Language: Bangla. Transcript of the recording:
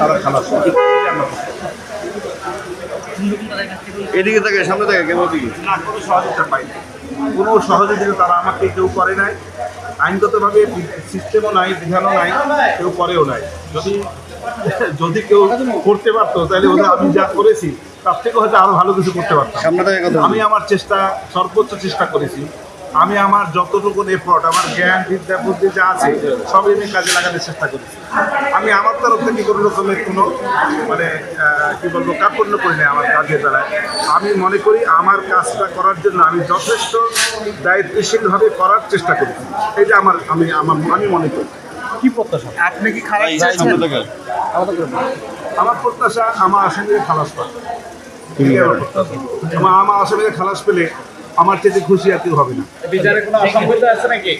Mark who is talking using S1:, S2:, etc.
S1: তারা খালাস।
S2: এদিকে থাকে সামনে থাকে কেমন দিকে
S1: না কোনো সহযোগিতা পাইনি। কোনো সহযোগিতা তারা আমাকে কেউ করে নাই। আইনগতভাবে সিস্টেমও নাই বিধানও নাই কেউ করেও নাই। যদি যদি কেউ করতে পারতো তাহলে ওদের আমি যা করেছি তার থেকে হয়তো আরও ভালো কিছু করতে পারতাম।
S2: সামনে থাকে
S1: আমি আমার চেষ্টা সর্বোচ্চ চেষ্টা করেছি। আমি আমার যতটুকু এফোর্ট আমার জ্ঞান বিদ্যা বুদ্ধি যা আছে সবই আমি কাজে লাগানোর চেষ্টা করেছি। আমি আমার তরফ থেকে কোনো রকমের কোনো মানে কি বলব কার্পণ্য করি না আমার কাজের দ্বারায়। আমি মনে করি আমার কাজটা করার জন্য আমি যথেষ্ট দায়িত্বশীলভাবে করার চেষ্টা করি এটা আমার আমি আমার আমি মনে করি।
S3: কি প্রত্যাশা?
S4: আপনি কি খারাপ
S1: আমার প্রত্যাশা আমার আসামিদের খালাস পায় আমার প্রত্যাশা। আমার আমার আসামিদের খালাস পেলে আমার চেয়ে খুশি আর কেউ হবে না।
S4: বিচারে কোনো অসঙ্গতি আছে নাকি?